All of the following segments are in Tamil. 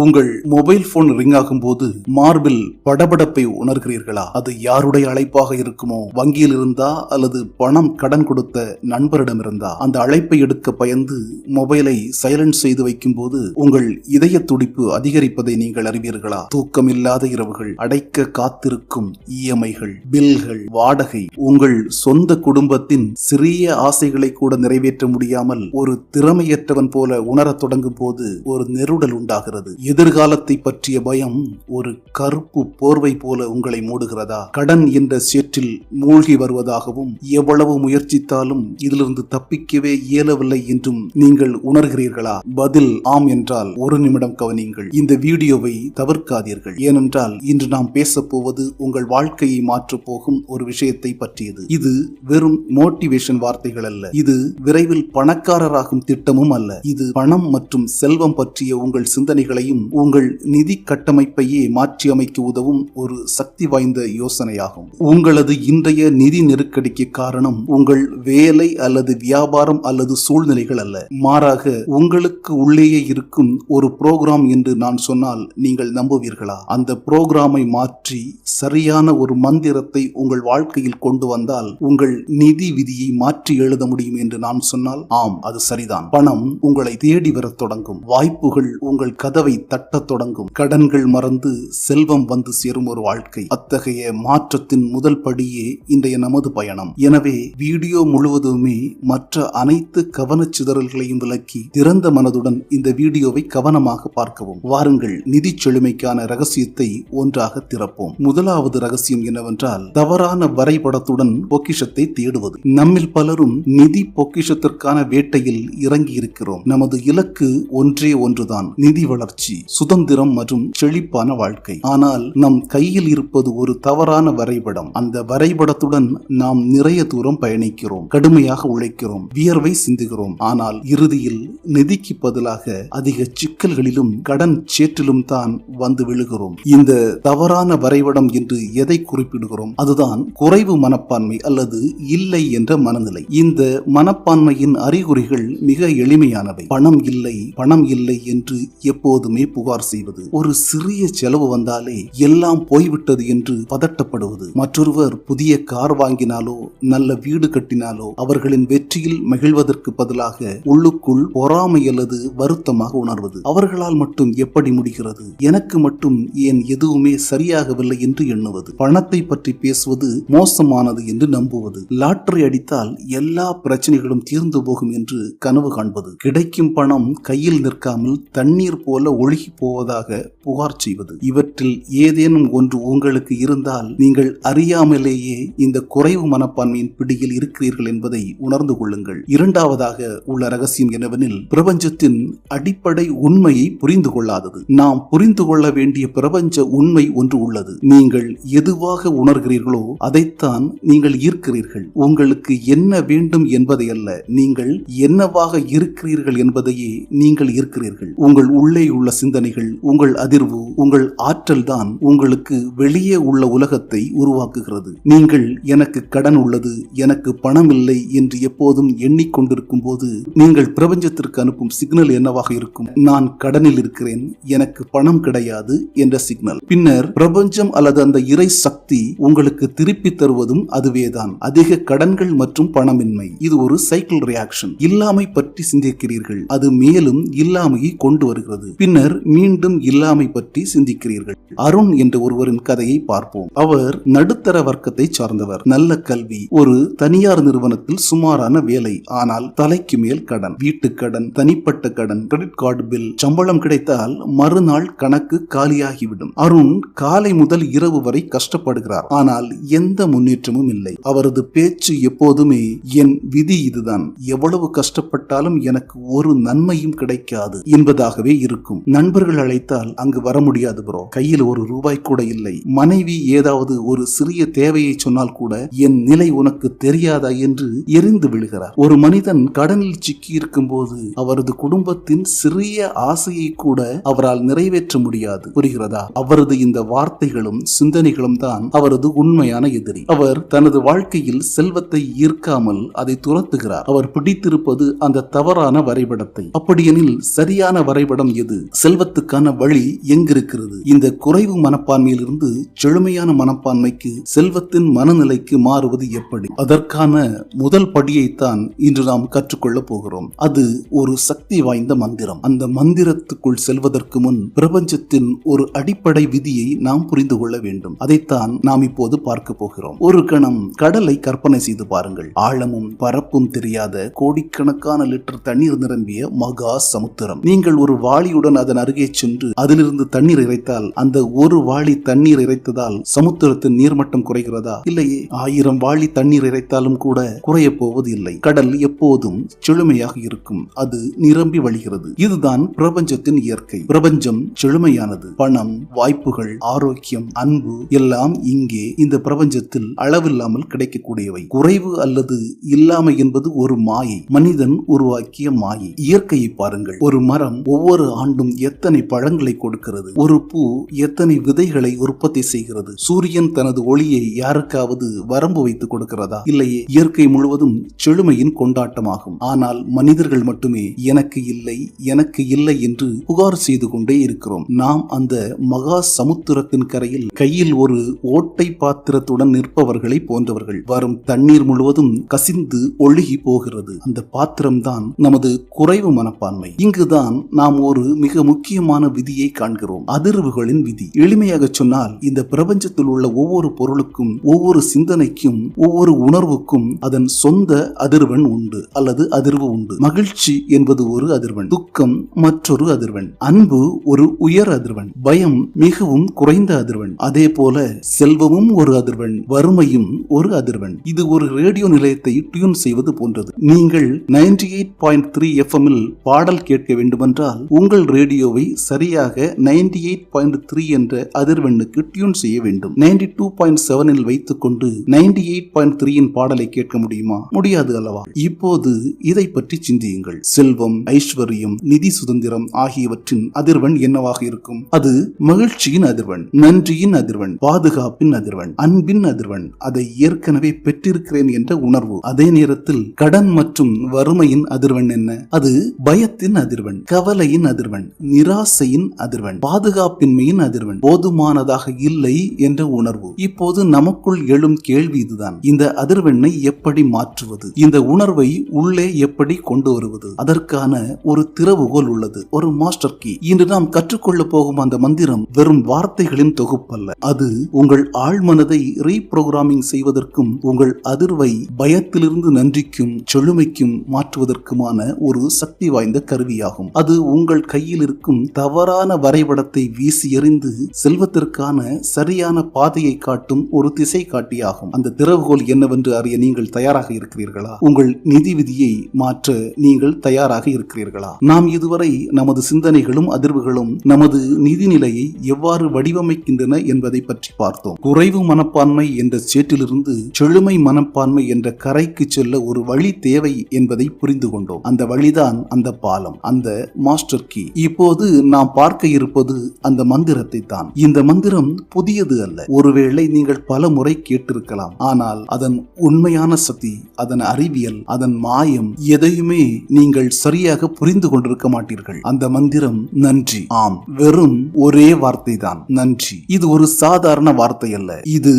உங்கள் மொபைல் போன் ரிங் ஆகும் போது மார்பில் படபடப்பை உணர்கிறீர்களா? அது யாருடைய அழைப்பாக இருக்குமோ? வங்கியில் இருந்தா அல்லது பணம் கடன் கொடுத்த நண்பரிடம் இருந்தா? அந்த அழைப்பை எடுக்க பயந்து மொபைலை சைலண்ட் செய்து வைக்கும் போது உங்கள் இதய துடிப்பு அதிகரிப்பதை நீங்கள் அறிவீர்களா? தூக்கமில்லாத இரவுகள் அடைக்க காத்திருக்கும் இஎம்ஐகள் பில்கள் வாடகை உங்கள் சொந்த குடும்பத்தின் சிறிய ஆசைகளை கூட நிறைவேற்ற முடியாமல் ஒரு திறமையற்றவன் போல உணரத் தொடங்கும் போது ஒரு நெருடல் உண்டாகிறது. எதிர்காலத்தை பற்றிய பயம் ஒரு கருப்பு போர்வை போல உங்களை மூடுகிறதா? கடன் என்ற சேற்றில் மூழ்கி வருவதாகவும் எவ்வளவு முயற்சித்தாலும் இதிலிருந்து தப்பிக்கவே இயலவில்லை என்றும் நீங்கள் உணர்கிறீர்களா? பதில் ஆம் என்றால் ஒரு நிமிடம் கவனியுங்கள். இந்த வீடியோவை தவிர்க்காதீர்கள். ஏனென்றால் இன்று நாம் பேசப் போவது உங்கள் வாழ்க்கையை மாற்றப் போகும் ஒரு விஷயத்தை பற்றியது. இது வெறும் மோட்டிவேஷன் வார்த்தைகள் அல்ல. இது விரைவில் பணக்காரராகும் திட்டமும் அல்ல. இது பணம் மற்றும் செல்வம் பற்றிய உங்கள் சிந்தனைகளையும் உங்கள் நிதி கட்டமைப்பையே மாற்றியமைக்க உதவும் ஒரு சக்தி வாய்ந்த யோசனையாகும். உங்களது இன்றைய நிதி நெருக்கடிக்கு காரணம் உங்கள் வேலை அல்லது வியாபாரம் அல்லது சூழ்நிலைகள் அல்ல. மாறாக உங்களுக்கு உள்ளேயே இருக்கும் ஒரு புரோகிராம் என்று நான் சொன்னால் நீங்கள் நம்புவீர்களா? அந்த புரோகிராமை மாற்றி சரியான ஒரு மந்திரத்தை உங்கள் வாழ்க்கையில் கொண்டு வந்தால் உங்கள் நிதி விதியை மாற்றி எழுத முடியும் என்று நான் சொன்னால் ஆம் அது சரிதான். பணம் உங்களை தேடி வரத் தொடங்கும். வாய்ப்புகள் உங்கள் கதவை தட்டத் தொடங்கும். கடன்கள் மறந்து செல்வம் வந்து சேரும் ஒரு வாழ்க்கை. அத்தகைய மாற்றத்தின் முதல் படியே இன்றைய நமது பயணம். எனவே வீடியோ முழுவதுமே மற்ற அனைத்து கவனச்சிதறல்களையும் விலக்கி திறந்த மனதுடன் இந்த வீடியோவை கவனமாக பார்க்கவும். வாருங்கள் நிதி செழுமைக்கான ரகசியத்தை ஒன்றாக திறப்போம். முதலாவது ரகசியம் என்னவென்றால் தவறான வரைபடத்துடன் பொக்கிஷத்தை தேடுவது. நம்மில் பலரும் நிதி பொக்கிஷத்திற்கான வேட்டையில் இறங்கி இருக்கிறோம் நமது இலக்கு ஒன்றே ஒன்றுதான். நிதி வளர்ச்சி. சுதந்திரம் மற்றும் செழிப்பான வாழ்க்கை. ஆனால் நம் கையில் இருப்பது ஒரு தவறான வரைபடம். அந்த வரைபடத்துடன் நாம் நிறைய தூரம் பயணிக்கிறோம் கடுமையாக உழைக்கிறோம் வியர்வை சிந்துகிறோம். ஆனால் இறுதியில் நிதிக்கு பதிலாக அதிக சிக்கல்களிலும் கடன் சேற்றிலும் தான் வந்து விழுகிறோம். இந்த தவறான வரைபடம் என்று எதை குறிப்பிடுகிறோம்? அதுதான் குறைவு மனப்பான்மை அல்லது இல்லை என்ற மனநிலை. இந்த மனப்பான்மையின் அறிகுறிகள் மிக எளிமையானவை. பணம் இல்லை பணம் இல்லை என்று எப்போதும் புகார் செய்வது. ஒரு சிறிய செலவு வந்தாலே எல்லாம் போய்விட்டது என்று பதட்டப்படுவது. மற்றொருவர் புதிய கார் வாங்கினாலோ நல்ல வீடு கட்டினாலோ அவர்களின் வெற்றியில் மகிழ்வதற்கு பதிலாக உள்ளுக்குள் பொறாமை அல்லது வருத்தமாக உணர்வது. அவர்களால் மட்டும் எப்படி முடிகிறது? எனக்கு மட்டும் ஏன் எதுவுமே சரியாகவில்லை என்று எண்ணுவது. பணத்தை பற்றி பேசுவது மோசமானது என்று நம்புவது. லாட்டரி அடித்தால் எல்லா பிரச்சனைகளும் தீர்ந்து போகும் என்று கனவு காண்பது. கிடைக்கும் பணம் கையில் நிற்காமல் தண்ணீர் போல ஒழுகி போவதாக புகார் செய்வது. இவற்றில் ஏதேனும் ஒன்று உங்களுக்கு இருந்தால் நீங்கள் அறியாமலேயே இந்த குறைவு மனப்பான்மையின் பிடியில் இருக்கிறீர்கள் என்பதை உணர்ந்து கொள்ளுங்கள். இரண்டாவதாக உள்ள ரகசியம் என்னவெனில் பிரபஞ்சத்தின் அடிப்படை உண்மையை புரிந்து கொள்ளாதது. நாம் புரிந்து கொள்ள வேண்டிய பிரபஞ்ச உண்மை ஒன்று உள்ளது. நீங்கள் எதுவாக உணர்கிறீர்களோ அதைத்தான் நீங்கள் ஈர்க்கிறீர்கள். உங்களுக்கு என்ன வேண்டும் என்பதை அல்ல நீங்கள் என்னவாக இருக்கிறீர்கள் என்பதையே நீங்கள் இருக்கிறீர்கள் உங்கள் உள்ளே உள்ள சிந்தனைகள் உங்கள் அதிர்வு உங்கள் ஆற்றல் தான் உங்களுக்கு வெளியே உள்ள உலகத்தை உருவாக்குகிறது. நீங்கள் எனக்கு கடன் உள்ளது எனக்கு பணம் இல்லை என்று எப்போதும் எண்ணிக்கொண்டிருக்கும் போது நீங்கள் பிரபஞ்சத்திற்கு அனுப்பும் சிக்னல் என்னவாக இருக்கும்? நான் கடனில் இருக்கிறேன் எனக்கு பணம் கிடையாது என்ற சிக்னல். பின்னர் பிரபஞ்சம் அல்லது அந்த இறை சக்தி உங்களுக்கு திருப்பி தருவதும் அதுவேதான். அதிக கடன்கள் மற்றும் பணமின்மை. இது ஒரு சைக்கிள் ரியாக்ஷன் இல்லாமை பற்றி சிந்திக்கிறீர்கள். அது மேலும் இல்லாமையை கொண்டு வருகிறது. பின்னர் மீண்டும் இல்லாமை பற்றி சிந்திக்கிறீர்கள். அருண் என்ற ஒருவரின் கதையை பார்ப்போம். அவர் நடுத்தர வர்க்கத்தை சார்ந்தவர். நல்ல கல்வி. ஒரு தனியார் நிறுவனத்தில் சுமாரான வேலை. ஆனால் தலைக்கு மேல் கடன். வீட்டு கடன். தனிப்பட்ட கடன். Credit card bill. சம்பளம் கிடைத்தால் மறுநாள் கணக்கு காலியாகிவிடும். அருண் காலை முதல் இரவு வரை கஷ்டப்படுகிறார். ஆனால் எந்த முன்னேற்றமும் இல்லை. அவரது பேச்சு எப்போதுமே என் விதி இதுதான். எவ்வளவு கஷ்டப்பட்டாலும் எனக்கு ஒரு நன்மையும் கிடைக்காது என்பதாகவே இருக்கும். நண்பர்கள் அழைத்தால் அங்கு வர முடியாது ப்ரோ கையில் ஒரு ரூபாய் கூட இல்லை. மனைவி ஏதாவது ஒரு சிறிய தேவையை சொன்னால் கூட என் நிலை உனக்கு தெரியாதா? என்று எரிந்து விழுகிறார். ஒரு மனிதன் கடனில் சிக்கி இருக்கும் போது அவரது குடும்பத்தின் சிறிய ஆசையை கூட அவரால் நிறைவேற்ற முடியாது. புரிகிறதா? அவரது இந்த வார்த்தைகளும் சிந்தனைகளும் தான் அவரது உண்மையான எதிரி. அவர் தனது வாழ்க்கையில் செல்வத்தை ஈர்க்காமல் அதை துரத்துகிறார். அவர் பிடித்திருப்பது அந்த தவறான வரைபடத்தை. அப்படியெனில் சரியான வரைபடம் எது? செல்வத்துக்கான வழி எங்கிருக்கிறது? இந்த குறைவு மனப்பான்மையிலிருந்து செழுமையான மனப்பான்மைக்கு செல்வத்தின் மனநிலைக்கு மாறுவது எப்படி? அதற்கான முதல் படியைத்தான் இன்று நாம் கற்றுக்கொள்ள போகிறோம். அது ஒரு சக்தி வாய்ந்த மந்திரம். அந்த மந்திரத்துக்குள் செல்வதற்கு முன் பிரபஞ்சத்தின் ஒரு அடிப்படை விதியை நாம் புரிந்து கொள்ள வேண்டும். அதைத்தான் நாம் இப்போது பார்க்க போகிறோம். ஒரு கணம் கடலை கற்பனை செய்து பாருங்கள். ஆழமும் பரப்பும் தெரியாத கோடிக்கணக்கான லிட்டர் தண்ணீர் நிரம்பிய மகா சமுத்திரம். நீங்கள் ஒரு வாளியுடன் அதன் அருகே சென்று அதிலிருந்து தண்ணீர் இறைத்தால் அந்த ஒரு வாளி தண்ணீர் இறைத்ததால் சமுத்திரத்தின் நீர்மட்டம் குறைகிறதா? இல்லையே. ஆயிரம் வாளி தண்ணீர் இறைத்தாலும் கூட குறைய போவது இல்லை கடல் எப்போதும் செழுமையாக இருக்கும். அது நிரம்பி வழிகிறது. இதுதான் பிரபஞ்சத்தின் இயற்கை. பிரபஞ்சம் செழுமையானது. பணம் வாய்ப்புகள் ஆரோக்கியம் அன்பு எல்லாம் இங்கே இந்த பிரபஞ்சத்தில் அளவில்லாமல் கிடைக்கக்கூடியவை. குறைவு அல்லது இல்லாமை என்பது ஒரு மாயை. மனிதன் உருவாக்கிய மாயை. இயற்கையை பாருங்கள். ஒரு மரம் ஒவ்வொரு ஆண்டும் எத்தனை பழங்களை கொடுக்கிறது? ஒரு பூ எத்தனை விதைகளை உற்பத்தி செய்கிறது? சூரியன் தனது ஒளியை யாருக்காவது வரம்பு வைத்து கொடுக்கிறதா? இல்லையே இயற்கை முழுவதும் செழுமையின் கொண்டாட்டமாகும். ஆனால் மனிதர்கள் மட்டுமே எனக்கு இல்லை எனக்கு இல்லை என்று புகார் செய்து கொண்டே இருக்கிறோம். நாம் அந்த மகா சமுத்திரத்தின் கரையில் கையில் ஒரு ஓட்டை பாத்திரத்துடன் நிற்பவர்களை போன்றவர்கள். வரும் தண்ணீர் முழுவதும் கசிந்து ஒழுகி போகிறது. அந்த பாத்திரம்தான் நமது குறைவு மனப்பான்மை. இங்குதான் நாம் ஒரு மிக முக்கியமான விதியை காண்கிறோம். அதிர்வுகளின் விதி. எளிமையாக சொன்னால் இந்த பிரபஞ்சத்தில் உள்ள ஒவ்வொரு பொருளுக்கும் ஒவ்வொரு சிந்தனைக்கும் ஒவ்வொரு உணர்வுக்கும் அதன் சொந்த அதிர்வெண் உண்டு அல்லது அதிர்வு உண்டு. மகிழ்ச்சி என்பது ஒரு அதிர்வெண். துக்கம் மற்றொரு அதிர்வெண். அன்பு ஒரு உயர் அதிர்வெண். பயம் மிகவும் குறைந்த அதிர்வெண். அதே போல செல்வமும் ஒரு அதிர்வெண். வறுமையும் ஒரு அதிர்வெண். இது ஒரு ரேடியோ நிலையத்தை டியூன் செய்வது போன்றது. நீங்கள் நைன்டி எயிட் பாயிண்ட் த்ரீ எஃப்எம்மில் பாடல் கேட்க வேண்டுமென்றால் உங்கள் ரேடியோ ரேடியோவை சரியாக நைன்டி எயிட் பாயிண்ட் த்ரீ என்ற அதிர்வெண்ணுக்கு டியூன் செய்ய வேண்டும். நைன்டி டூ பாயிண்ட் செவனில் வைத்துக்கொண்டு நைன்டி எயிட் பாயிண்ட் த்ரீயின் பாடலை கேட்க முடியுமா? முடியாது அல்லவா? இப்போது இதை பற்றி சிந்தியுங்கள். செல்வம் ஐஸ்வர்யம் நிதி சுதந்திரம் ஆகியவற்றின் அதிர்வெண் என்னவாக இருக்கும்? அது மகிழ்ச்சியின் அதிர்வெண் நன்றியின் அதிர்வெண் பாதுகாப்பின் அதிர்வெண் அன்பின் அதிர்வெண் அதை ஏற்கனவே பெற்றிருக்கிறேன் என்ற உணர்வு. அதே நேரத்தில் கடன் மற்றும் வறுமையின் அதிர்வெண் என்ன? அது பயத்தின் அதிர்வெண் கவலையின் அதிர்வெண் நிராசையின் அதிர்வெண் பாதுகாப்பின்மையின் அதிர்வெண் போதுமானதாக இல்லை என்ற உணர்வு. இப்போது நமக்குள் எழும் கேள்வி இதுதான். இந்த அதிர்வெண்ணை எப்படி மாற்றுவது? இந்த உணர்வை உள்ளே எப்படி கொண்டு வருவது? அதற்கான ஒரு திறவுகோல் உள்ளது ஒரு மாஸ்டர் கீ. இன்று நாம் கற்றுக்கொள்ள போகும் அந்த மந்திரம் வெறும் வார்த்தைகளின் தொகுப்பல்ல. அது உங்கள் ஆழ்மனதை ரீப்ரோகிராமிங் செய்வதற்கும் உங்கள் அதிர்வை பயத்திலிருந்து நன்றிக்கும் செழுமைக்கும் மாற்றுவதற்குமான ஒரு சக்தி வாய்ந்த கருவியாகும். அது உங்கள் கையில் இருக்கும் தவறான வரைபடத்தை வீசி எறிந்து செல்வத்திற்கான சரியான பாதையை காட்டும் ஒரு திசை காட்டியாகும் அந்த திறவுகோல் என்னவென்று அறிய நீங்கள் தயாராக இருக்கிறீர்களா? உங்கள் நிதி விதியை மாற்ற நீங்கள் தயாராக இருக்கிறீர்களா? நாம் இதுவரை நமது சிந்தனைகளும் அதிர்வுகளும் நமது நிதி நிலையை எவ்வாறு வடிவமைக்கின்றன என்பதை பற்றி பார்த்தோம். குறைவு மனப்பான்மை என்ற சேற்றிலிருந்து செழுமை மனப்பான்மை என்ற கரைக்கு செல்ல ஒரு வழி தேவை என்பதை புரிந்து கொண்டோம். அந்த வழிதான் அந்த பாலம் அந்த மாஸ்டர் கீ. இப்போது நாம் பார்க்க இருப்பது அந்த மந்திரத்தை தான் இந்த மந்திரம் புதியது அல்ல. ஒருவேளை நீங்கள் பல முறை கேட்டிருக்கலாம். ஆனால் அதன் உண்மையான சக்தி அதன் அறிவியல் அதன் மாயம் எதையுமே நீங்கள் சரியாக புரிந்து கொண்டிருக்க மாட்டீர்கள். அந்த மந்திரம் நன்றி. ஆம். வெறும் ஒரே வார்த்தை தான் நன்றி. இது ஒரு சாதாரண வார்த்தை அல்ல. இது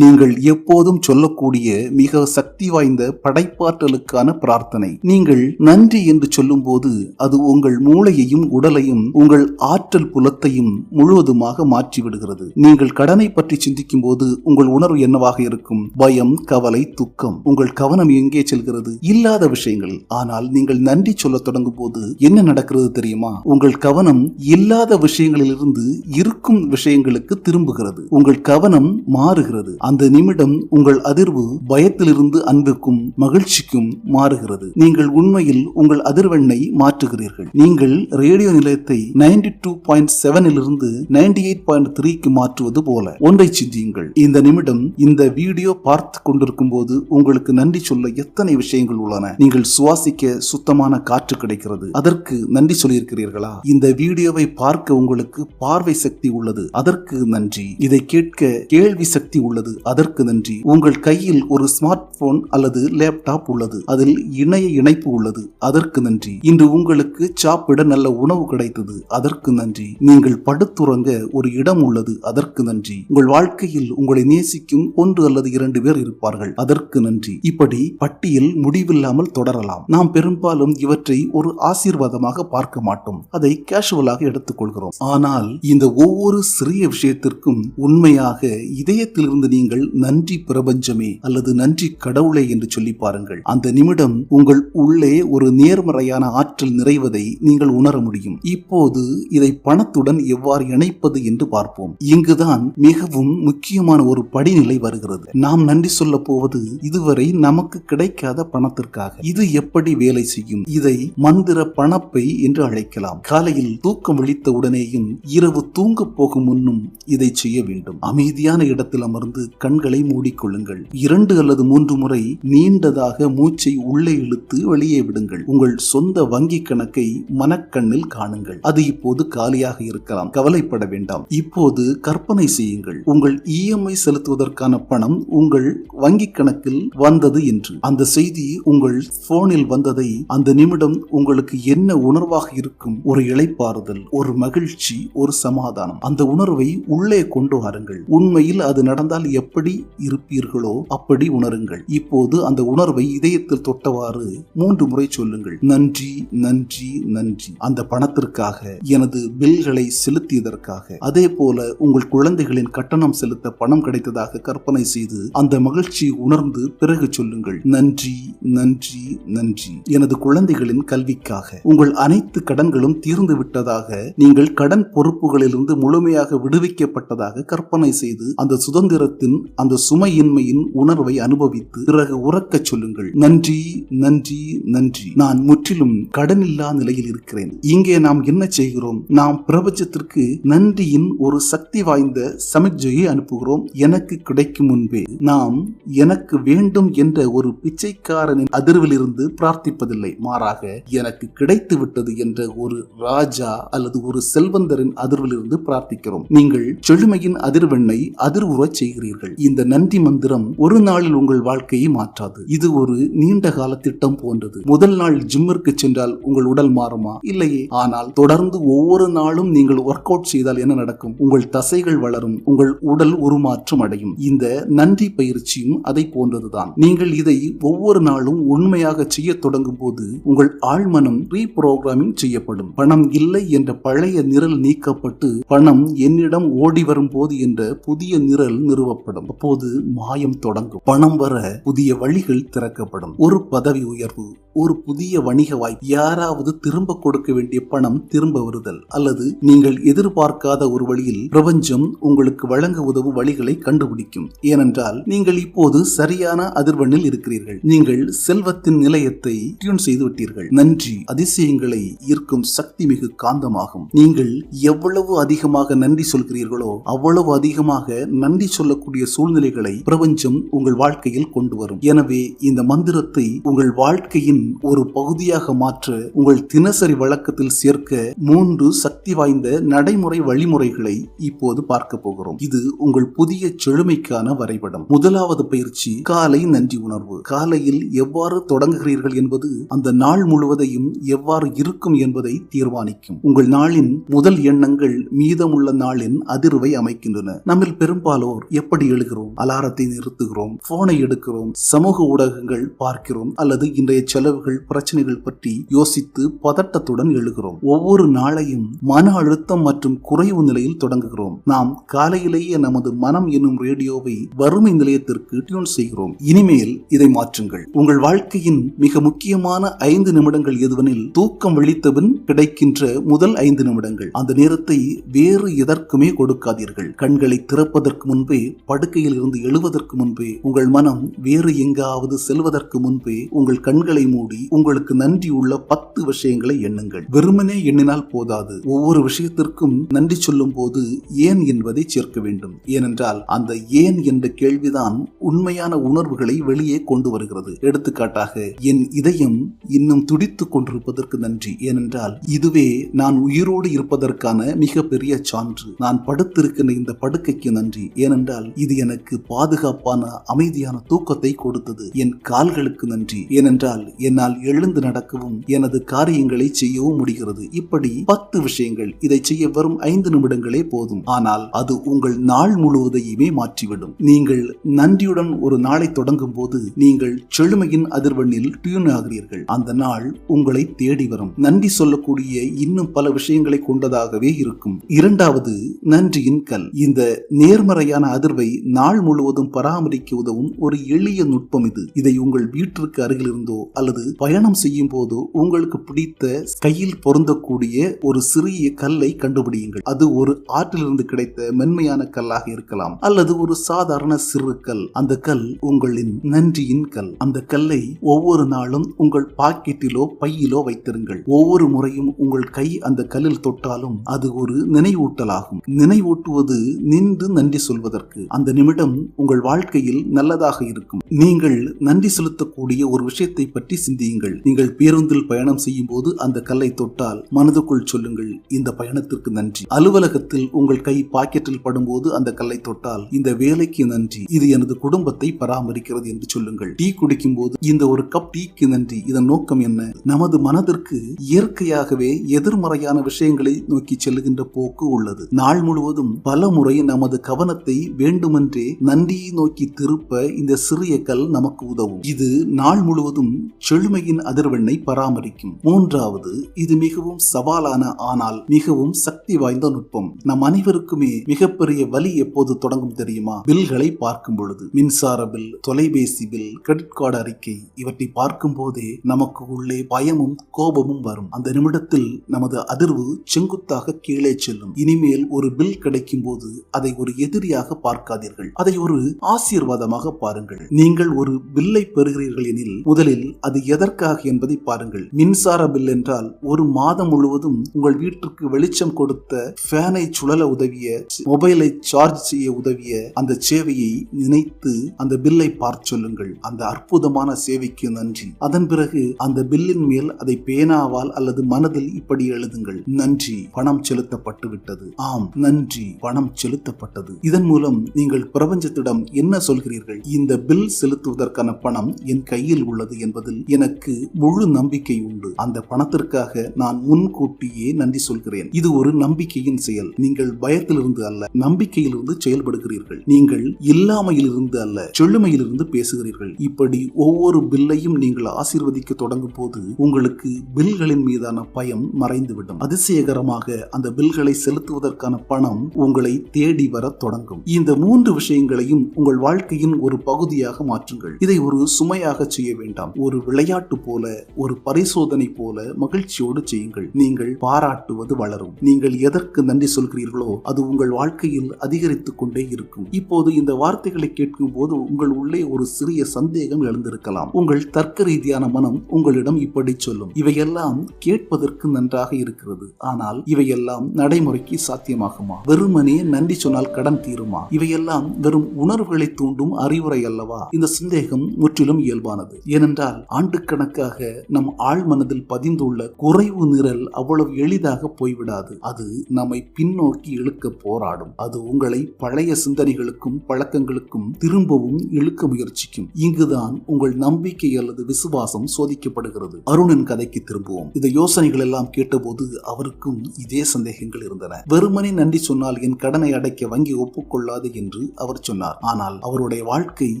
நீங்கள் எப்போதும் சொல்லக்கூடிய மிக சக்தி வாய்ந்த படைப்பாற்றலுக்கான பிரார்த்தனை. நீங்கள் நன்றி என்று சொல்லும்போது அது உங்கள் மூளையையும் உடலையும் உங்கள் ஆற்றல் புலத்தையும் முழுவதுமாக மாற்றிவிடுகிறது. நீங்கள் கடனை பற்றி சிந்திக்கும் போது உங்கள் உணர்வு என்னவாக இருக்கும்? பயம் கவலை துக்கம் உங்கள் கவனம் எங்கே செல்கிறது? இல்லாத விஷயங்கள். ஆனால் நீங்கள் நன்றி சொல்ல தொடங்கும் போது என்ன நடக்கிறது தெரியுமா? உங்கள் கவனம் இல்லாத விஷயங்களிலிருந்து இருக்கும் விஷயங்களுக்கு திரும்புகிறது. உங்கள் கவனம் மாறுகிறது. அந்த நிமிடம் உங்கள் அதிர்வு பயத்திலிருந்து அன்புக்கும் மகிழ்ச்சிக்கும் மாறுகிறது. நீங்கள் உண்மையில் உங்கள் அதிர்வெண்ணை மாற்றுகிறீர்கள். நீங்கள் ரேடியோ விகிதத்தை நைன்டி டூ பாயிண்ட் செவனிலிருந்து நைன்டி எயிட் பாயிண்ட் த்ரீக்கு மாற்றுவது போல ஒன்றை சிந்தியுங்கள் இந்த நிமிடம் இந்த வீடியோ பார்த்து கொண்டிருக்கும் போது உங்களுக்கு நன்றி சொல்ல எத்தனை விஷயங்கள் உள்ளன. நீங்கள் சுவாசிக்க சுத்தமான காற்று கிடைக்கிறது. அதற்கு நன்றி சொல்லியிருக்கிறீர்களா? இந்த வீடியோவை பார்க்க உங்களுக்கு பார்வை சக்தி உள்ளது. அதற்கு நன்றி. இதை கேட்க கேள்வி சக்தி உள்ளது. அதற்கு நன்றி. உங்கள் கையில் ஒரு ஸ்மார்ட் போன் அல்லது லேப்டாப் உள்ளது. அதில் இணைய இணைப்பு உள்ளது. அதற்கு நன்றி. இன்று உங்களுக்கு சாப்பிட நல்ல உணவு கிடை கிடைத்தது அதற்கு நன்றி. நீங்கள் படுத்துறங்க. ஒரு இடம் உள்ளது. அதற்கு நன்றி. உங்கள் வாழ்க்கையில் உங்களை நேசிக்கும் ஒன்று அல்லது இரண்டு பேர் இருப்பார்கள். அதற்கு நன்றி. இப்படி பட்டியல் முடிவில்லாமல் தொடரலாம். நாம் பெரும்பாலும் இவற்றை ஒரு ஆசீர்வாதமாக பார்க்க மாட்டோம். அதை கேஷுவலாக எடுத்துக்கொள்கிறோம். ஆனால் இந்த ஒவ்வொரு சிறிய விஷயத்திற்கும் உண்மையாக இதயத்திலிருந்து நீங்கள் நன்றி பிரபஞ்சமே அல்லது நன்றி கடவுளே என்று சொல்லி பாருங்கள். அந்த நிமிடம் உங்கள் உள்ளே ஒரு நேர்மறையான ஆற்றல் நிறைவதை நீங்கள் உணர முடியும். இப்போது இதை பணத்துடன் எவ்வாறு இணைப்பது என்று பார்ப்போம். இங்குதான் மிகவும் முக்கியமான ஒரு படிநிலை வருகிறது. நாம் நன்றி சொல்ல போவது இதுவரை நமக்கு கிடைக்காத பணத்திற்காக. இது எப்படி வேலை செய்யும்? இதை மந்திர பணப்பை என்று அழைக்கலாம். காலையில் தூக்கம் விழித்த உடனேயும் இரவு தூங்க போகும் முன்னும் இதை செய்ய வேண்டும். அமைதியான இடத்தில் அமர்ந்து கண்களை மூடிக்கொள்ளுங்கள். இரண்டு அல்லது மூன்று முறை நீண்டதாக மூச்சை உள்ளே இழுத்து வெளியே விடுங்கள். உங்கள் சொந்த வங்கி கணக்கை மனக்கண்ணில் காணுங்கள். அது இப்போது காலியாக இருக்கலாம். கவலைப்பட வேண்டாம். இப்போது கற்பனை செய்யுங்கள். உங்கள் இஎம்ஐ செலுத்துவதற்கான பணம் உங்கள் வங்கி கணக்கில் வந்தது என்று. அந்த செய்தி உங்கள் போனில் வந்ததை அந்த நிமிடம் உங்களுக்கு என்ன உணர்வாக இருக்கும்? ஒரு இழைப்பாறுதல் ஒரு மகிழ்ச்சி ஒரு சமாதானம். அந்த உணர்வை உள்ளே கொண்டு வாருங்கள். உண்மையில் அது நடந்தால் எப்படி இருப்பீர்களோ அப்படி உணருங்கள். இப்போது அந்த உணர்வை இதயத்தில் தொட்டவாறு மூன்று முறை சொல்லுங்கள். நன்றி நன்றி நன்றி. அந்த பணத்திற்கு பணத்திற்காக எனது பில்களை செலுத்தியதற்காக அதே போல உங்கள் குழந்தைகளின் கட்டணம் செலுத்த பணம் கிடைத்ததாக கற்பனை செய்து அந்த மகிழ்ச்சி உணர்ந்து பிறகு சொல்லுங்கள். நன்றி நன்றி நன்றி. எனது குழந்தைகளின் கல்விக்காக உங்கள் அனைத்து கடன்களும் தீர்ந்து விட்டதாக நீங்கள் கடன் பொறுப்புகளிலிருந்து முழுமையாக விடுவிக்கப்பட்டதாக கற்பனை செய்து அந்த சுதந்திரத்தின் அந்த சுமையின்மையின் உணர்வை அனுபவித்து பிறகு உறக்க சொல்லுங்கள். நன்றி நன்றி நன்றி. நான் முற்றிலும் கடனில்லா நிலையில் இருக்கிறேன். இங்கே நாம் என்ன செய்கிறோம்? நாம் பிரபஞ்சத்திற்கு நன்றியின் ஒரு சக்தி வாய்ந்த சமிக்ஜையை அனுப்புகிறோம். எனக்கு கிடைக்கும் முன்பே நாம் எனக்கு வேண்டும் என்ற ஒரு பிச்சைக்காரனின் அதிர்விலிருந்து பிரார்த்திப்பதில்லை. மாறாக எனக்கு கிடைத்து விட்டது என்ற ஒரு ராஜா அல்லது ஒரு செல்வந்தரின் அதிர்விலிருந்து பிரார்த்திக்கிறோம். நீங்கள் செழுமையின் அதிர்வெண்ணை அதிர்வுறச் செய்கிறீர்கள். இந்த நன்றி மந்திரம் ஒரு நாளில் உங்கள் வாழ்க்கையை மாற்றாது. இது ஒரு நீண்ட கால திட்டம் போன்றது. முதல் நாள் ஜிம்மிற்கு சென்றால் உங்கள் உடல் மாறுமா? இல்லையே. ஆனால் தொடர்ந்து ஒவ்வொரு நாளும் நீங்கள் ஒர்க் அவுட் செய்தால் என்ன நடக்கும்? உங்கள் தசைகள் வளரும் உங்கள் உடல் உருமாற்றம் அடையும். இந்த நன்றி பயிற்சியும் அதை போன்றதுதான். நீங்கள் இதை ஒவ்வொரு நாளும் உண்மையாக செய்ய தொடங்கும் போது உங்கள் ஆழ்மனம் ரீப்ரோக்ராமிங் செய்யப்படும். பணம் இல்லை என்ற பழைய நிரல் நீக்கப்பட்டு பணம் என்னிடம் ஓடி வரும் போது என்ற புதிய நிரல் நிறுவப்படும். அப்போது மாயம் தொடங்கும். பணம் வர புதிய வழிகள் திறக்கப்படும். ஒரு பதவி உயர்வு ஒரு புதிய வணிக வாய்ப்பு. யாராவது திரும்ப கொடுக்க வேண்டிய பணம் திரும்ப வருதல். அல்லது நீங்கள் எதிர்பார்க்காத ஒரு வழியில் பிரபஞ்சம் உங்களுக்கு வழங்க உதவும் வழிகளை கண்டுபிடிக்கும். ஏனென்றால் நீங்கள் இப்போது சரியான அதிர்வெண்ணில் இருக்கிறீர்கள். நீங்கள் செல்வத்தின் நிலையத்தை டியூன் செய்துவிட்டீர்கள். நன்றி. அதிசயங்களை ஈர்க்கும் சக்தி மிகு காந்தமாகும். நீங்கள் எவ்வளவு அதிகமாக நன்றி சொல்கிறீர்களோ அவ்வளவு அதிகமாக நன்றி சொல்லக்கூடிய சூழ்நிலைகளை பிரபஞ்சம் உங்கள் வாழ்க்கையில் கொண்டு வரும். எனவே இந்த மந்திரத்தை உங்கள் வாழ்க்கையின் ஒரு பகுதியாக மாற்ற உங்கள் தினசரி வழக்கத்தில் சேர்க்க மூன்று சக்தி வாய்ந்த நடைமுறை வழிமுறைகளை இப்போது பார்க்க போகிறோம். இது உங்கள் புதிய செழுமைக்கான வரைபடம். முதலாவது பயிற்சி காலை நன்றி உணர்வு. காலையில் எவ்வாறு தொடங்குகிறீர்கள் என்பது அந்த நாள் முழுவதையும் எவ்வாறு இருக்கும் என்பதை தீர்மானிக்கும். உங்கள் நாளின் முதல் எண்ணங்கள் மீதமுள்ள நாளின் அதிர்வை அமைக்கின்றன. நம்மில் பெரும்பாலோர் எப்படி எழுகிறோம்? அலாரத்தை நிறுத்துகிறோம் போனை எடுக்கிறோம் சமூக ஊடகங்கள் பார்க்கிறோம் அல்லது இன்றைய செலவு உறவுகள் பிரச்சனைகள் பற்றி யோசித்து பதட்டத்துடன் எழுகிறோம். ஒவ்வொரு நாளையும் மன அழுத்தம் மற்றும் குறைவு நிலையில் தொடங்குகிறோம். நாம் காலையிலேயே நமது மனம் என்னும் ரேடியோவை வறுமை நிலையத்திற்கு டியூன் செய்கிறோம். இனிமேல் இதை மாற்றுங்கள். உங்கள் வாழ்க்கையின் மிக முக்கியமான ஐந்து நிமிடங்கள் எதுவெனில் தூக்கம் விழித்தபின் கிடைக்கின்ற முதல் ஐந்து நிமிடங்கள். அந்த நேரத்தை வேறு எதற்குமே கொடுக்காதீர்கள். கண்களை திறப்பதற்கு முன்பே படுக்கையில் இருந்து எழுவதற்கு முன்பே உங்கள் மனம் வேறு எங்காவது செல்வதற்கு முன்பே உங்கள் கண்களை மூடி. உங்களுக்கு நன்றி உள்ள பத்து விஷயங்களை எண்ணுங்கள். வெறுமனே எண்ணினால் போதாது. ஒவ்வொரு விஷயத்திற்கும் நன்றி சொல்லும் போது ஏன் என்பதை சேர்க்க வேண்டும். ஏனென்றால் அந்த ஏன் என்ற கேள்விதான் உண்மையான உணர்வுகளை வெளியே கொண்டு வருகிறது. எடுத்துக்காட்டாக என் இதயம் இன்னும் துடித்துக் கொண்டிருப்பதற்கு நன்றி. ஏனென்றால் இதுவே நான் உயிரோடு இருப்பதற்கான மிகப்பெரிய சான்று. நான் படுத்திருக்கின்ற இந்த படுக்கைக்கு நன்றி. ஏனென்றால் இது எனக்கு பாதுகாப்பான அமைதியான தூக்கத்தை கொடுத்தது. என் கால்களுக்கு நன்றி. ஏனென்றால் என் என்னால் எழுந்து நடக்கவும் எனது காரியங்களை செய்யவும் முடிகிறது. இப்படி பத்து விஷயங்கள் இதை செய்ய வரும் ஐந்து நிமிடங்களே போதும். ஆனால் அது உங்கள் நாள் முழுவதையுமே மாற்றிவிடும். நீங்கள் நன்றியுடன் ஒரு நாளை தொடங்கும் போது நீங்கள் செழுமையின் அதிர்வெண்ணில் டியூன் ஆகிறீர்கள். அந்த நாள் உங்களை தேடி வரும். நன்றி சொல்லக்கூடிய இன்னும் பல விஷயங்களை கொண்டதாகவே இருக்கும். இரண்டாவது நன்றியின் கல். இந்த நேர்மறையான அதிர்வை நாள் முழுவதும் பராமரிக்க உதவும் ஒரு எளிய நுட்பம் இது. இதை உங்கள் வீட்டிற்கு அருகில் இருந்தோ அல்லது பயணம் செய்யும் போது உங்களுக்கு பிடித்த கையில் பொருந்தக்கூடிய ஒரு சிறிய கல்லை கண்டுபிடியுங்கள். அது ஒரு ஆற்றிலிருந்து கிடைத்த மென்மையான கல்லாக இருக்கலாம். அல்லது ஒரு சாதாரண சிறு கல். அந்த கல் உங்களின் நன்றியின் கல். அந்த கல்லை ஒவ்வொரு நாளும் உங்கள் பாக்கெட்டிலோ பையிலோ வைத்திருங்கள். ஒவ்வொரு முறையும் உங்கள் கை அந்த கல்லில் தொட்டாலும் அது ஒரு நினைவூட்டலாகும். நினைவூட்டுவது நின்று நன்றி சொல்வதற்கு. அந்த நிமிடம் உங்கள் வாழ்க்கையில் நல்லதாக இருக்கும். நீங்கள் நன்றி செலுத்தக்கூடிய ஒரு விஷயத்தை பற்றி சிந்தியுங்கள். நீங்கள் பேருந்தில் பயணம் செய்யும் போது அந்த கல்லை தொட்டால் மனதுக்குள் சொல்லுங்கள் இந்த பயணத்திற்கு நன்றி. அலுவலகத்தில் உங்கள் கை பாக்கெட்டில் படும்போது அந்த கல்லை தொட்டால் இந்த வேலைக்கு நன்றி. இது எனது குடும்பத்தை பராமரிக்கிறது என்று சொல்லுங்கள். டீ குடிக்கும் போது இந்த ஒரு கப் டீக்கு நன்றி. இதன் நோக்கம் என்ன? நமது மனதிற்கு இயற்கையாகவே எதிர்மறையான விஷயங்களை நோக்கி செல்லுகின்ற போக்கு உள்ளது. நாள் முழுவதும் பல முறை நமது கவனத்தை வேண்டுமென்றே நன்றியை நோக்கி திருப்ப இந்த சிறிய கல் நமக்கு உதவும். இது நாள் முழுவதும் செழுமையின் அதிர்வெண்ணை பராமரிக்கும். மூன்றாவது இது மிகவும் சவாலான ஆனால் மிகவும் சக்தி வாய்ந்த நுட்பம். நம் அனைவருக்குமே மிகப்பெரிய வலி எப்போது தொடங்கும் தெரியுமா? பில்களை பார்க்கும் பொழுது. மின்சார பில் தொலைபேசி பில் கிரெடிட் கார்டு அறிக்கை இவற்றை பார்க்கும் போதே நமக்கு உள்ளே பயமும் கோபமும் வரும். அந்த நிமிடத்தில் நமது அதிர்வு செங்குத்தாக கீழே செல்லும். இனிமேல் ஒரு பில் கிடைக்கும் போது அதை ஒரு எதிரியாக பார்க்காதீர்கள். அதை ஒரு ஆசீர்வாதமாக பாருங்கள். நீங்கள் ஒரு பில்லை பெறுகிறீர்கள் எனில் முதலில் அது எதற்காக என்பதை பாருங்கள். மின்சார பில் என்றால் ஒரு மாதம் முழுவதும் உங்கள் வீட்டிற்கு வெளிச்சம் கொடுத்த ஃபேனை சுழல உதவிய மொபைலை சார்ஜ் செய்ய உதவிய அந்த சேவையை நினைத்து அந்த பில்லை பார்த்து சொல்லுங்கள். அந்த அற்புதமான சேவைக்கு நன்றி. அதன் பிறகு அந்த பில்லின் மேல் அதை பேனாவால் அல்லது மனதில் இப்படி எழுதுங்கள். நன்றி பணம் செலுத்தப்பட்டு விட்டது. ஆம் நன்றி பணம் செலுத்தப்பட்டது. இதன் மூலம் நீங்கள் பிரபஞ்சத்திடம் என்ன சொல்கிறீர்கள்? இந்த பில் செலுத்துவதற்கான பணம் என் கையில் உள்ளது என்பதில் எனக்கு முழு நம்பிக்கை உண்டு. அந்த பணத்திற்காக நான் முன்கூட்டியே நன்றி சொல்கிறேன். இது ஒரு நம்பிக்கையின் செயல். நீங்கள் பயத்திலிருந்து அல்ல நம்பிக்கையிலிருந்து செயல்படுகிறீர்கள். நீங்கள் இல்லாமையிலிருந்து அல்ல செழுமையிலிருந்து பேசுகிறீர்கள். இப்படி ஒவ்வொரு பில்லையும் நீங்கள் ஆசீர்வதிக்க தொடங்கும் போது உங்களுக்கு பில்களின் மீதான பயம் மறைந்துவிடும். அதிசயகரமாக அந்த பில்களை செலுத்துவதற்கான பணம் உங்களை தேடி வர தொடங்கும். இந்த மூன்று விஷயங்களையும் உங்கள் வாழ்க்கையின் ஒரு பகுதியாக மாற்றுங்கள். இதை ஒரு சுமையாக செய்ய வேண்டாம். ஒரு விளையாட்டு போல ஒரு பரிசோதனை போல மகிழ்ச்சியோடு செய்யுங்கள். நீங்கள் பாராட்டுவது வளரும். நீங்கள் எதற்கு நன்றி சொல்கிறீர்களோ அது உங்கள் வாழ்க்கையில் அதிகரித்துக் கொண்டே இருக்கும். இப்போது இந்த வார்த்தைகளை கேட்கும் போது உங்கள் உள்ளே ஒரு சிறிய சந்தேகம் எழுந்திருக்கலாம். உங்கள் தர்க்க ரீதியான மனம் உங்களிடம் இப்படி சொல்லும். இவையெல்லாம் கேட்பதற்கு நன்றாக இருக்கிறது. ஆனால் இவையெல்லாம் நடைமுறைக்கு சாத்தியமாகுமா? வெறுமனே நன்றி சொன்னால் கடன் தீருமா? இவையெல்லாம் வெறும் உணர்வுகளை தூண்டும் அறிவுரை அல்லவா? இந்த சந்தேகம் முற்றிலும் இயல்பானது. ஏனென்றால் ஆண்டுக்கணக்காக நம் ஆழ் மனதில் பதிந்துள்ள குறைவு நிரல் அவ்வளவு எளிதாக போய்விடாது. அது நம்மை பின்னோக்கி இழுக்க போராடும். அது உங்களை பழைய சிந்தனைகளுக்கும் பழக்கங்களுக்கும் திரும்பவும் இழுக்க முயற்சிக்கும். இங்குதான் உங்கள் நம்பிக்கை அல்லது விசுவாசம் சோதிக்கப்படுகிறது. அருணின் கதைக்கு திரும்புவோம். இந்த யோசனைகள் எல்லாம் கேட்டபோது அவருக்கும் இதே சந்தேகங்கள் இருந்தன. வெறுமனே நன்றி சொன்னால் என் கடனை அடைக்க வங்கி ஒப்புக்கொள்ளாது என்று அவர் சொன்னார். ஆனால் அவருடைய வாழ்க்கை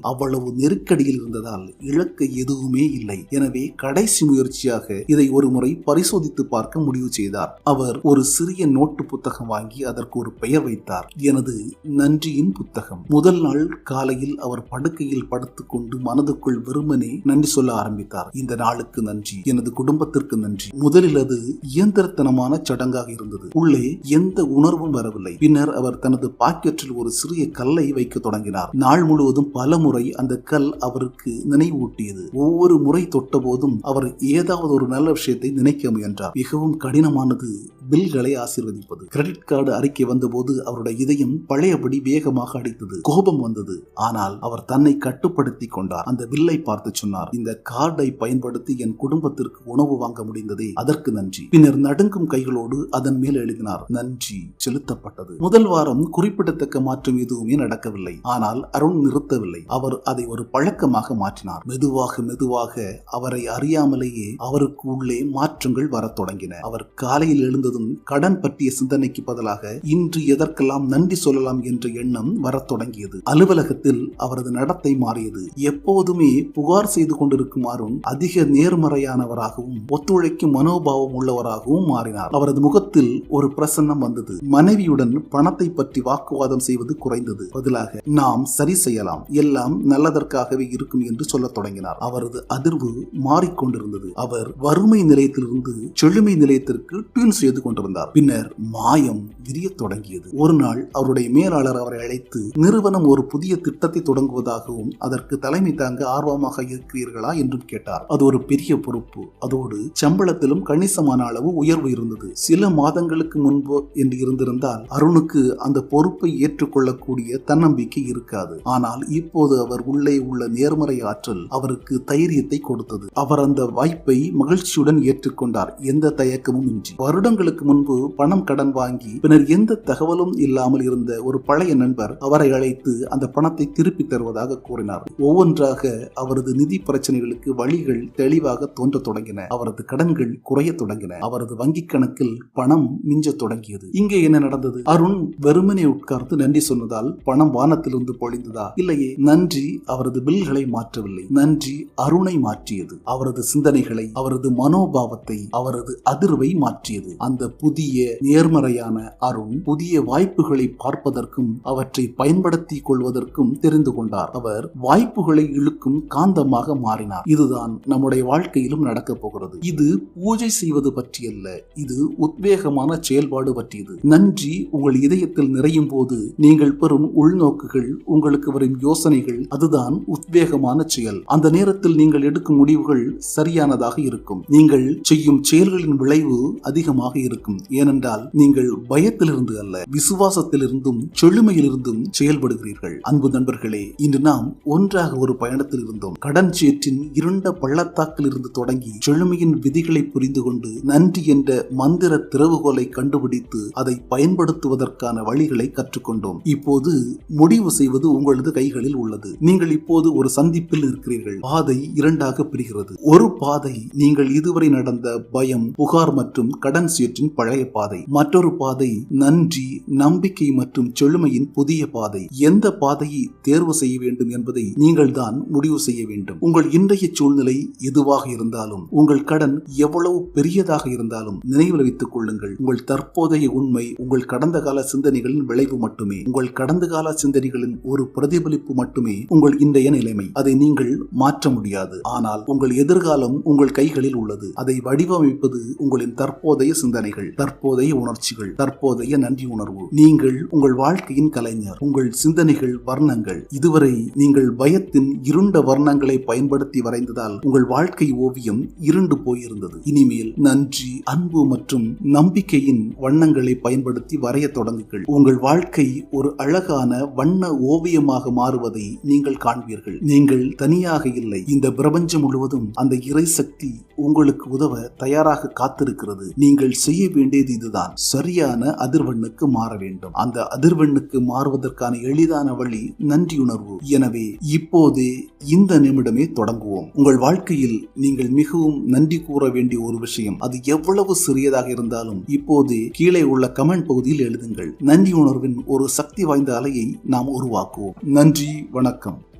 அவ்வளவு நெருக்கடியில் இருந்ததால் இழக்க எதுவுமே இல்லை. எனவே கடைசி முயற்சியாக இதை ஒரு முறை பரிசோதித்து பார்க்க முடிவு செய்தார். அவர் ஒரு சிறிய நோட்டு புத்தகம் வாங்கி அதற்கு ஒரு பெயர் வைத்தார். எனது நன்றியின் புத்தகம். முதல் நாள் காலையில் அவர் படுக்கையில் படுத்துக்கொண்டு மனதுக்குள் வெறுமனே நன்றி சொல்ல ஆரம்பித்தார். இந்த நாளுக்கு நன்றி. எனது குடும்பத்திற்கு நன்றி. முதலில் அது இயந்திரத்தனமான சடங்காக இருந்தது. உள்ளே எந்த உணர்வும் வரவில்லை. பின்னர் அவர் தனது பாக்கெட்டில் ஒரு சிறிய கல்லை வைக்க தொடங்கினார். நாள் முழுவதும் பல முறை அந்த கல் அவருக்கு நினைவூட்டியது. ஒவ்வொரு முறை தொட்ட போதும் அவர் ஏதாவது ஒரு நல்ல விஷயத்தை நினைக்க முயன்றார். மிகவும் கடினமானது பில்களை ஆசீர்வதிப்பது. கிரெடிட் கார்டு அறிக்கை வந்தபோது அவருடைய இதயம் பழையபடி வேகமாக அடித்தது. கோபம் வந்தது. ஆனால் அவர் தன்னை கட்டுப்படுத்தி கொண்டார். அந்த பில்லை பார்த்து சொன்னார். இந்த கார்டை பயன்படுத்தி என் குடும்பத்திற்கு உணவு வாங்க முடிந்ததே. அதற்கு நன்றி. பின்னர் நடுங்கும் கைகளோடு அதன் மேல் எழுதினார். நன்றி செலுத்தப்பட்டது. முதல் வாரம் குறிப்பிடத்தக்க மாற்றம் எதுவுமே நடக்கவில்லை. ஆனால் அருண் நிறுத்தவில்லை. அவர் அதை ஒரு பழக்கமாக மாற்றினார். மெதுவாக மெதுவாக அவரை அறியாமலேயே அவருக்கு உள்ளே மாற்றங்கள் வரத் தொடங்கின. அவர் காலையில் எழுந்ததும் கடன் பற்றிய சிந்தனைக்கு பதிலாக இன்று எதற்கெல்லாம் நன்றி சொல்லலாம் என்ற எண்ணம் வரத் தொடங்கியது. அலுவலகத்தில் அவரது நடத்தை மாறியது. எப்போதுமே புகார் செய்து கொண்டிருக்குமாறும் அதிக நேர்மறையானவராகவும் ஒத்துழைக்கும் மனோபாவம் உள்ளவராகவும் மாறினார். அவரது முகத்தில் ஒரு பிரசன்னம் வந்தது. மனைவியுடன் பணத்தை பற்றி வாக்குவாதம் செய்வது குறைந்தது. பதிலாக நாம் சரி செய்யலாம். எல்லாம் நல்லதற்காகவே இருக்கும் என்று சொல்லத் தொடங்கினார். அவரது அதிர்வு மாறிக்கொண்டிருந்தது. அவர் வறுமை நிலையத்திலிருந்து செழுமை நிலையத்திற்கு டியூன் செய்து கொண்டிருந்தார். பின்னர் மாயம் விரிய தொடங்கியது. ஒரு நாள் அவருடைய மேலாளர் அவரை அழைத்து நிறுவனம் ஒரு புதிய திட்டத்தை தொடங்குவதாகவும் அதற்கு தலைமை தாங்க ஆர்வமாக இருக்கிறீர்களா? என்றும் கேட்டார். அது ஒரு பெரிய பொறுப்பு. அதோடு சம்பளத்திலும் கணிசமான அளவு உயர்வு இருந்தது. சில மாதங்களுக்கு முன்பு என்று இருந்திருந்தால் அருணுக்கு அந்த பொறுப்பை ஏற்றுக்கொள்ளக்கூடிய தன்னம்பிக்கை இருக்காது. ஆனால் இப்போது அவர் உள்ளே உள்ள நேர்மறை ஆற்றல் அவருக்கு தைரியத்தை கொடுத்தது. அவர் அந்த வாய்ப்பை மகிழ்ச்சியுடன் ஏற்றுக்கொண்டார். எந்த தயக்கமும் இன்றி. வருடங்களுக்கு ஆண்டுகளுக்கு முன்பு பணம் கடன் வாங்கி பின்னர் எந்த தகவலும் இல்லாமல் இருந்த ஒரு பழைய நண்பர் அவரை அழைத்து அந்த பணத்தை திருப்பி தருவதாக கூறினார். ஒவ்வொன்றாக அவரது நிதி பிரச்சனைகளுக்கு வழிகள் தெளிவாக தோன்ற தொடங்கின. அவரது கடன்கள் குறைய தொடங்கின. அவரது வங்கிக் கணக்கில் பணம் மிஞ்ச தொடங்கியது. இங்கே என்ன நடந்தது? அருண் வெறுமனே உட்கார்ந்து நன்றி சொன்னதால் பணம் வானத்திலிருந்து பொழிந்ததா? இல்லையே. நன்றி அவரது பில்களை மாற்றவில்லை. நன்றி அருணை மாற்றியது. அவரது சிந்தனைகளை அவரது மனோபாவத்தை அவரது அதிர்வை மாற்றியது. அந்த புதிய நேர்மறையான அருண் புதிய வாய்ப்புகளை பார்ப்பதற்கும் அவற்றை பயன்படுத்திக் கொள்வதற்கும் தெரிந்து கொண்டார். அவர் வாய்ப்புகளை இழுக்கும் காந்தமாக மாறினார். இதுதான் நம்முடைய வாழ்க்கையிலும் நடக்கப் போகிறது. இது பூஜை செய்வது பற்றியல்ல. இது உத்வேகமான செயல்பாடு பற்றியது. நன்றி. உங்கள் இதயத்தில் நிறையும் போது நீங்கள் பெறும் உள்நோக்குகள் உங்களுக்கு வரும் யோசனைகள் அதுதான் உத்வேகமான செயல். அந்த நேரத்தில் நீங்கள் எடுக்கும் முடிவுகள் சரியானதாக இருக்கும். நீங்கள் செய்யும் செயல்களின் விளைவு அதிகமாக இருக்கும் இருக்கும் ஏனென்றால் நீங்கள் பயத்திலிருந்து அல்ல விசுவாசத்திலிருந்தும் செழுமையிலிருந்தும் செயல்படுகிறீர்கள். அன்பு நண்பர்களே இன்று நாம் ஒன்றாக ஒரு பயணத்தில் இருந்தோம் கடன் சேற்றின் இருண்ட பள்ளத்தாக்கில் இருந்து தொடங்கி செழுமையின் விதிகளை புரிந்து கொண்டு நன்றி என்ற மந்திர திறவுகோலை கண்டுபிடித்து அதை பயன்படுத்துவதற்கான வழிகளை கற்றுக்கொண்டோம். இப்போது முடிவு செய்வது உங்களது கைகளில் உள்ளது. நீங்கள் இப்போது ஒரு சந்திப்பில் இருக்கிறீர்கள். பாதை இரண்டாக பிரிகிறது. ஒரு பாதை நீங்கள் இதுவரை நடந்த பயம் புகார் மற்றும் கடன் சேற்றின் பழைய பாதை. மற்றொரு பாதை நன்றி நம்பிக்கை மற்றும் செழுமையின் புதிய பாதை. எந்த பாதையை தேர்வு செய்ய வேண்டும் என்பதை நீங்கள் தான் முடிவு செய்ய வேண்டும். உங்கள் இன்றைய சூழ்நிலை எதுவாக இருந்தாலும் உங்கள் கடன் எவ்வளவு பெரியதாக இருந்தாலும் நினைவில் வைத்துக் கொள்ளுங்கள். உங்கள் தற்போதைய உண்மை உங்கள் கடந்த கால சிந்தனைகளின் விளைவு மட்டுமே. உங்கள் கடந்த கால சிந்தனைகளின் ஒரு பிரதிபலிப்பு மட்டுமே உங்கள் இன்றைய நிலைமை. அதை நீங்கள் மாற்ற முடியாது. ஆனால் உங்கள் எதிர்காலம் உங்கள் கைகளில் உள்ளது. அதை வடிவமைப்பது உங்களின் தற்போதைய சிந்தனை. சிந்தனைகள் தற்போதைய உணர்ச்சிகள் தற்போதைய நன்றி உணர்வு. நீங்கள் உங்கள் வாழ்க்கையின் கலைஞர். உங்கள் சிந்தனைகள் வர்ணங்கள். இதுவரை நீங்கள் பயத்தின் இருண்ட வர்ணங்களை பயன்படுத்தி வரைந்ததால் உங்கள் வாழ்க்கை ஓவியம் இருண்டு போயிருந்தது. இனிமேல் நன்றி அன்பு மற்றும் நம்பிக்கையின் வண்ணங்களை பயன்படுத்தி வரைய தொடங்குங்கள். உங்கள் வாழ்க்கை ஒரு அழகான வண்ண ஓவியமாக மாறுவதை நீங்கள் காண்பீர்கள். நீங்கள் தனியாக இல்லை. இந்த பிரபஞ்சம் முழுவதும் அந்த இறை சக்தி உங்களுக்கு உதவ தயாராக காத்திருக்கிறது. நீங்கள் செய்ய செய்ய வேண்டியது இதுதான். சரியான அதிர்வெண்ணுக்கு மாற வேண்டும். அந்த அதிர்வெண்ணுக்கு மாறுவதற்கான எளிதான வழி நன்றியுணர்வு. எனவே இப்போதே இந்த நிமிடமே தொடங்குவோம். உங்கள் வாழ்க்கையில் நீங்கள் மிகவும் நன்றி கூற வேண்டிய ஒரு விஷயம். அது எவ்வளவு சிறியதாக இருந்தாலும் இப்போது கீழே உள்ள கமெண்ட் பகுதியில் எழுதுங்கள். நன்றி உணர்வின் ஒரு சக்தி வாய்ந்த அலையை நாம் உருவாக்குவோம். நன்றி வணக்கம்.